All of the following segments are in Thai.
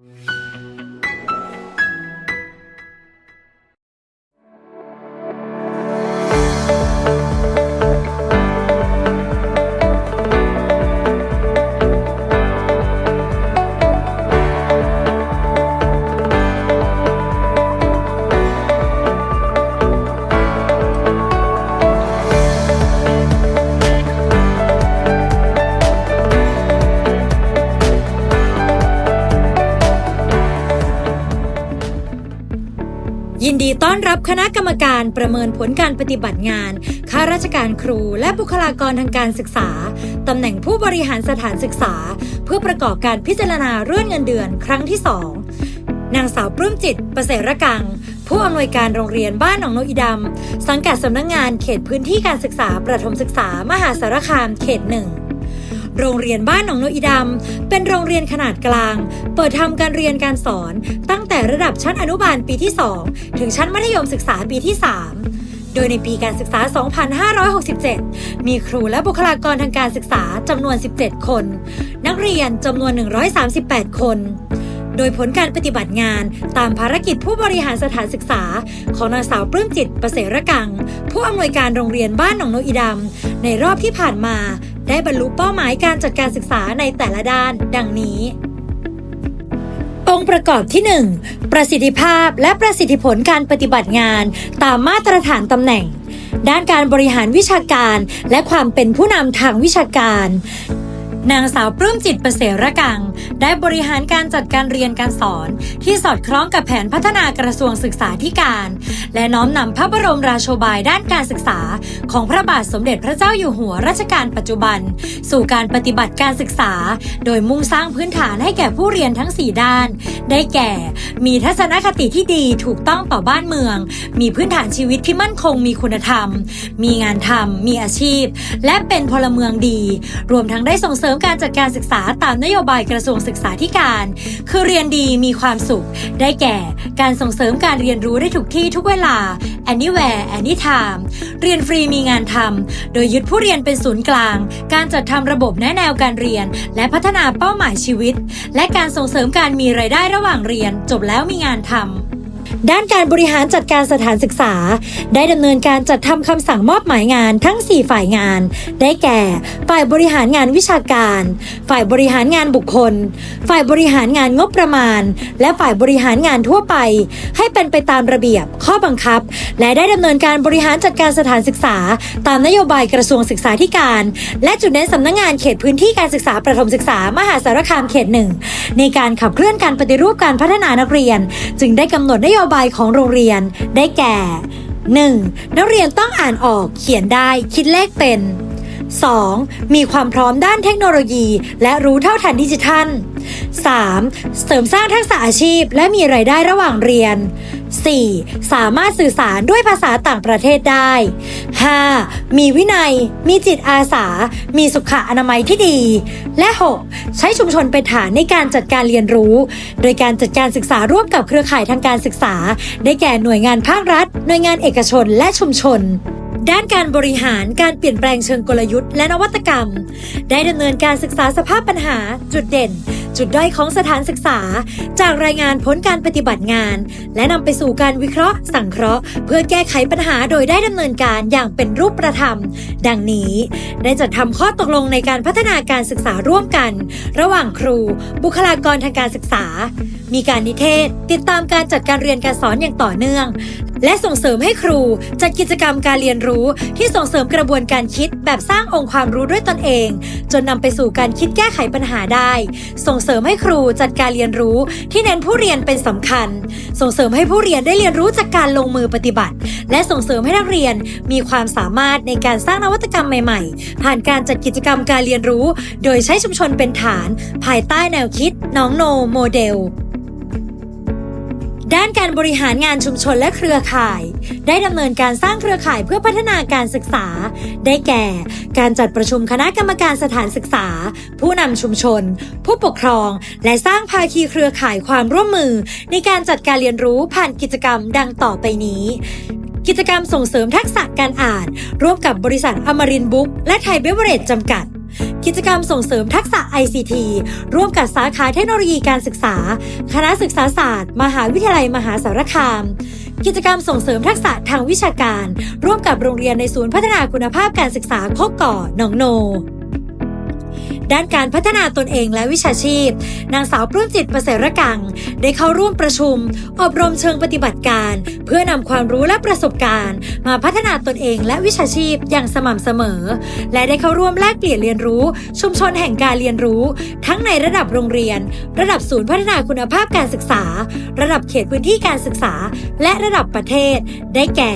ยิ ต้อนรับคณะกรรมการประเมินผลการปฏิบัติงาน ข้าราชการครูและบุคลากรทางการศึกษา ตำแหน่งผู้บริหารสถานศึกษา เพื่อประกอบการพิจารณาเรื่อนเงินเดือนครั้งที่ 2 นางสาวปลื้มจิต ประเสรกัง ผู้อำนวยการโรงเรียนบ้านหนองนกอีดำสังกัดสำนักงงานเขตพื้นที่การศึกษาประถมศึกษามหาสารคามเขตหนึ่ง โรงเรียนบ้านหนองโนอีดำเป็นโรงเรียนขนาดกลาง เปิดทำการเรียนการสอนตั้งแต่ระดับชั้นอนุบาลปีที่ 2 ถึงชั้นมัธยมศึกษาปีที่ 3โดยในปีการศึกษา 2567 มีครูและบุคลากรทางการศึกษาจำนวน 17 คน นักเรียนจำนวน 138 คน โดยผลการปฏิบัติงานตามภารกิจผู้บริหารสถานศึกษา ของนางสาวปลื้มจิตประเสรกัง ผู้อำนวยการโรงเรียนบ้านหนองโนอีดำในรอบที่ผ่านมา ได้บรรลุเป้าหมายการจัดการศึกษาในแต่ละด้าน ดังนี้ องค์ประกอบที่ 1 ประสิทธิภาพและประสิทธิผลการปฏิบัติงาน ตามมาตรฐานตำแหน่งด้านการบริหารวิชาการและความเป็นผู้นำทางวิชาการ นางสาวปลื้มจิตประเสรกัง ได้บริหารการจัดการเรียนการสอน ที่สอดคล้องกับแผนพัฒนากระทรวงศึกษาธิการ และน้อมนำพระบรมราโชบายด้านการศึกษา ของพระบาทสมเด็จพระเจ้าอยู่หัวรัชกาลปัจจุบัน สู่การปฏิบัติการศึกษา โดยมุ่งสร้างพื้นฐานให้แก่ผู้เรียนทั้ง 4 ด้าน ได้แก่ มีทัศนคติที่ดีถูกต้องต่อบ้านเมือง มีพื้นฐานชีวิตที่มั่นคงมีคุณธรรม มีงานทำมีอาชีพ และเป็นพลเมืองดี รวมทั้งได้ส่งเสริมริมการจัดการศึกษาตามนโยบายกระทรวงศึกษาธิการ คือเรียนดีมีความสุข ได้แก่ การส่งเสริมการเรียนรู้ได้ทุกที่ทุกเวลา anywhere anytime เรียนฟรีมีงานทำโดยยึดผู้เรียนเป็นศูนย์กลาง การจัดทำระบบแนะแนวการเรียน และพัฒนาเป้าหมายชีวิต และการส่งเสริมการมีรายได้ระหว่างเรียน จบแล้วมีงานทำ ด้านการบริหารจัดการสถานศึกษา ได้ดำเนินการจัดทำคำสั่งมอบหมายงานทั้ง 4 ฝ่ายงาน ได้แก่ ฝ่ายบริหารงานวิชาการ ฝ่ายบริหารงานบุคคล ฝ่ายบริหารงานงบประมาณ และฝ่ายบริหารงานทั่วไป ให้เป็นไปตามระเบียบ ข้อบังคับ และได้ดำเนินการบริหารจัดการสถานศึกษา ตามนโยบายกระทรวงศึกษาธิการ และจุดเน้นสำนักงงานเขตพื้นที่การศึกษาประถมศึกษามหาสารคามเขตหนึ่งในการขับเคลื่อนการปฏิรูปการพัฒนานักเรียน จึงได้กำหนดนโยบายของโรงเรียนได้แก่ 1. นักเรียนต้องอ่านออกเขียนได้คิดเลขเป็น 2. มีความพร้อมด้านเทคโนโลยี และรู้เท่าทันดิจิทัล 3. เสริมสร้างทักษะอาชีพและมีรายได้ระหว่างเรียน 4. สามารถสื่อสารด้วยภาษาต่างประเทศได้ 5. มีวินัย มีจิตอาสา มีสุขอนามัยที่ดี และ 6. ใช้ชุมชนเป็นฐานในการจัดการเรียนรู้ โดยการจัดการศึกษาร่วมกับเครือข่ายทางการศึกษา ได้แก่หน่วยงานภาครัฐ หน่วยงานเอกชนและชุมชน ด้านการบริหารการเปลี่ยนแปลงเชิงกลยุทธ์และนวัตกรรม ได้ดำเนินการศึกษาสภาพปัญหา จุดเด่น จุดด้อยของสถานศึกษา จากรายงานผลการปฏิบัติงาน และนำไปสู่การวิเคราะห์ สังเคราะห์ เพื่อแก้ไขปัญหาโดยได้ดำเนินการอย่างเป็นรูปประธรรม ดังนี้ ได้จัดทำข้อตกลงในการพัฒนาการศึกษาร่วมกัน ระหว่างครู บุคลากรทางการศึกษา มีการนิเทศ ติดตามการจัดการเรียนการสอนอย่างต่อเนื่อง และส่งเสริมให้ครูจัดกิจกรรมการเรียนรู้ที่ส่งเสริมกระบวนการคิดแบบสร้างองค์ความรู้ด้วยตนเอง จนนำไปสู่การคิดแก้ไขปัญหาได้ ส่งเสริมให้ครูจัดการเรียนรู้ที่เน้นผู้เรียนเป็นสำคัญ ส่งเสริมให้ผู้เรียนได้เรียนรู้จากการลงมือปฏิบัติ และส่งเสริมให้นักเรียนมีความสามารถในการสร้างนวัตกรรมใหม่ ๆ ผ่านการจัดกิจกรรมการเรียนรู้ โดยใช้ชุมชนเป็นฐาน ภายใต้แนวคิดน้องโนโมเดล ด้านการบริหารงานชุมชนและเครือข่าย ได้ดำเนินการสร้างเครือข่ายเพื่อพัฒนาการศึกษา ได้แก่ การจัดประชุมคณะกรรมการสถานศึกษา ผู้นำชุมชน ผู้ปกครอง และสร้างภาคีเครือข่ายความร่วมมือ ในการจัดการเรียนรู้ผ่านกิจกรรมดังต่อไปนี้ กิจกรรมส่งเสริมทักษะการอ่าน ร่วมกับบริษัทอมรินบุ๊กและไทยเบเวอเรจจำกัด กิจกรรมส่งเสริมทักษะ ICT ร่วมกับสาขาเทคโนโลยีการศึกษา คณะศึกษาศาสตร์ มหาวิทยาลัยมหาสารคาม กิจกรรมส่งเสริมทักษะทางวิชาการ ร่วมกับโรงเรียนในศูนย์พัฒนาคุณภาพการศึกษาโคกก่อหนองโน ด้านการพัฒนาตนเองและวิชาชีพ นางสาวปลื้มจิตประเสรกัง ได้เข้าร่วมประชุม อบรมเชิงปฏิบัติการ เพื่อนำความรู้และประสบการณ์ มาพัฒนาตนเองและวิชาชีพอย่างสม่ำเสมอ และได้เข้าร่วมแลกเปลี่ยนเรียนรู้ ชุมชนแห่งการเรียนรู้ ทั้งในระดับโรงเรียน ระดับศูนย์พัฒนาคุณภาพการศึกษา ระดับเขตพื้นที่การศึกษา และระดับประเทศ ได้แก่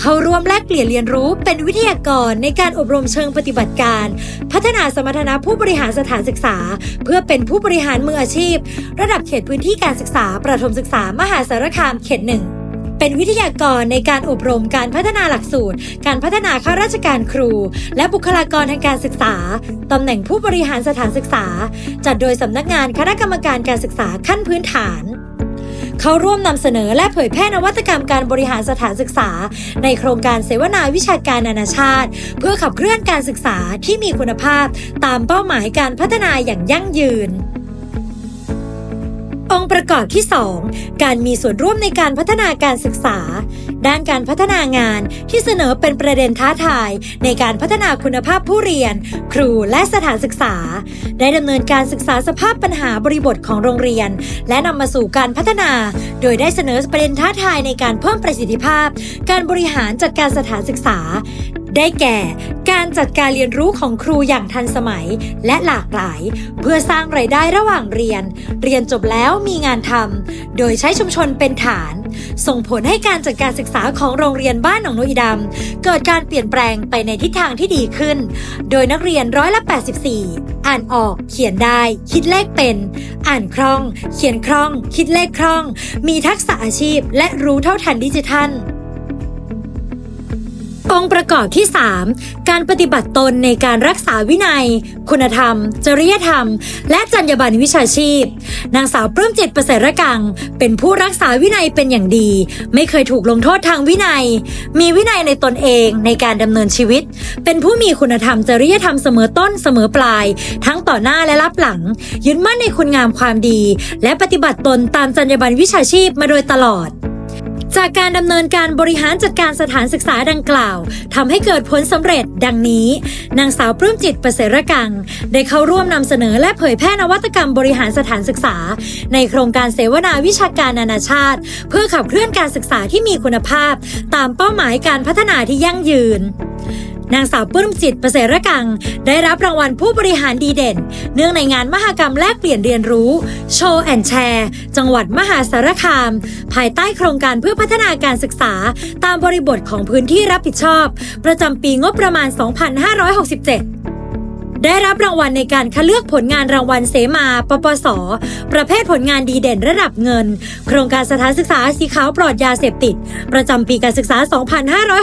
เข้าร่วมแลกเปลี่ยนเรียนรู้เป็นวิทยากรในการอบรมเชิงปฏิบัติการ พัฒนาสมรรถนะผู้บริหารสถานศึกษา เพื่อเป็นผู้บริหารมืออาชีพ ระดับเขตพื้นที่การศึกษา ประถมศึกษามหาสารคามเขตหนึ่งเป็นวิทยากรในการอบรมการพัฒนาหลักสูตร การพัฒนาข้าราชการครู และบุคลากรทางการศึกษา ตำแหน่งผู้บริหารสถานศึกษา จัดโดยสำนักงานคณะกรรมการการศึกษาขั้นพื้นฐาน เขาร่วมนำเสนอและเผยแพร่นวัตกรรมการบริหารสถานศึกษา ในโครงการเสวนาวิชาการนานาชาติ เพื่อขับเคลื่อนการศึกษาที่มีคุณภาพ ตามเป้าหมายการพัฒนาอย่างยั่งยืนองค์ประกอบที่ 2 การมีส่วนร่วมในการพัฒนาการศึกษา ด้านการพัฒนางานที่เสนอเป็นประเด็นท้าทาย ในการพัฒนาคุณภาพผู้เรียน ครูและสถานศึกษา ได้ดำเนินการศึกษาสภาพปัญหาบริบทของโรงเรียน และนำมาสู่การพัฒนา โดยได้เสนอประเด็นท้าทายในการเพิ่มประสิทธิภาพ การบริหารจัดการสถานศึกษา ได้แก่ การจัดการเรียนรู้ของครูอย่างทันสมัยและหลากหลาย เพื่อสร้างไรายได้ระหว่างเรียน เรียนจบแล้วมีงานทำโดยใช้ชุมชนเป็นฐาน ส่งผลให้การจัดการศึกษาของโรงเรียนบ้านหนองโนอีดำเกิดการเปลี่ยนแปลงไปในทิศทางที่ดีขึ้น โดยนักเรียนร้อยละ 84 อ่านออกเขียนได้ คิดเลขเป็น อ่านคล่อง เขียนคล่อง คิดเลขคล่อง มีทักษะอาชีพ และรู้เท่าทันดิจิทัล องค์ประกอบที่ 3 การปฏิบัติตนในการรักษาวินัย คุณธรรม จริยธรรม และจรรยาบรรณวิชาชีพ นางสาวปลื้มจิตประเสริฐกัง เป็นผู้รักษาวินัยเป็นอย่างดี ไม่เคยถูกลงโทษทางวินัย มีวินัยในตนเองในการดำเนินชีวิต เป็นผู้มีคุณธรรม จริยธรรมเสมอต้นเสมอปลาย ทั้งต่อหน้าและรับหลัง ยึดมั่นในคุณงามความดี และปฏิบัติตนตามจรรยาบรรณวิชาชีพมาโดยตลอด จากการดำเนินการบริหารจัดการสถานศึกษาดังกล่าวทำให้เกิดผลสำเร็จดังนี้ นางสาวปลื้มจิตประเสรกัง ได้เข้าร่วมนำเสนอและเผยแพร่นวัตกรรมบริหารสถานศึกษา ในโครงการเสวนาวิชาการนานาชาติ เพื่อขับเคลื่อนการศึกษาที่มีคุณภาพ ตามเป้าหมายการพัฒนาที่ยั่งยืน นางสาวปื้มจิตประเสรกัง ได้รับรางวัลผู้บริหารดีเด่น เนื่องในงานมหกรรมแลกเปลี่ยนเรียนรู้ โชว์แอนแชร์ จังหวัดมหาสารคาม ภายใต้โครงการเพื่อพัฒนาการศึกษา ตามบริบทของพื้นที่รับผิดชอบ ประจำปีงบประมาณ 2567 ได้รับรางวัลในการคัดเลือกผลงานรางวัลเสมา ปปส ประเภทผลงานดีเด่นระดับเงิน โครงการสถานศึกษาสีขาวปลอดยาเสพติด ประจำปีการศึกษา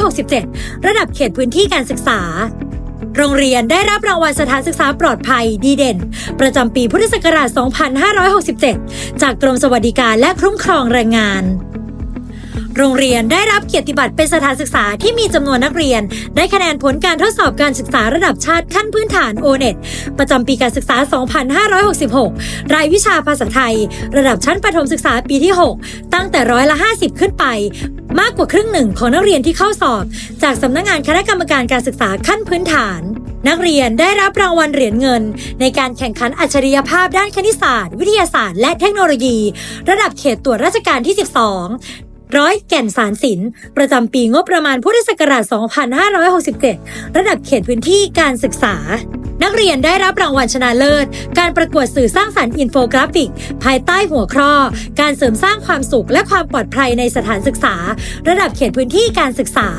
2567 ระดับเขตพื้นที่การศึกษาโรงเรียนได้รับรางวัลสถานศึกษาปลอดภัยดีเด่น ประจำปีพุทธศักราช 2567 จากกรมสวัสดิการและคุ้มครองแรงงาน โรงเรียนได้รับเกียรติบัตรเป็นสถานศึกษาที่มีจำนวนนักเรียน ได้คะแนนผลการทดสอบการศึกษาระดับชาติขั้นพื้นฐาน o n e t ประจำปีการศึกษา 2566 รายวิชาภาษาไทย ระดับชั้นประถมศึกษาปีที่ 6 ตั้งแต่ร้อยละ 50 ขึ้นไป มากกว่าครึ่งหนึ่งของนักเรียนที่เข้าสอบ จากสำนักงานคณะกรรมการการศึกษาขั้นพื้นฐานนักเรียนได้รับรางวัลเหรียญเงิน ในการแข่งขันอัจฉริยภาพด้านคณิตศาสตร์ วิทยาศาสตร์ และเทคโนโลยี ระดับเขตตรวจราชการที่ 12 ร้อยแก่นสารสิน ประจำปีงบประมาณพุทธศักราช 2567 ระดับเขตพื้นที่การศึกษา นักเรียนได้รับรางวัลชนะเลิศ การประกวดสื่อสร้างสรรค์อินโฟกราฟิก ภายใต้หัวข้อ การเสริมสร้างความสุขและความปลอดภัยในสถานศึกษา ระดับเขตพื้นที่การศึกษา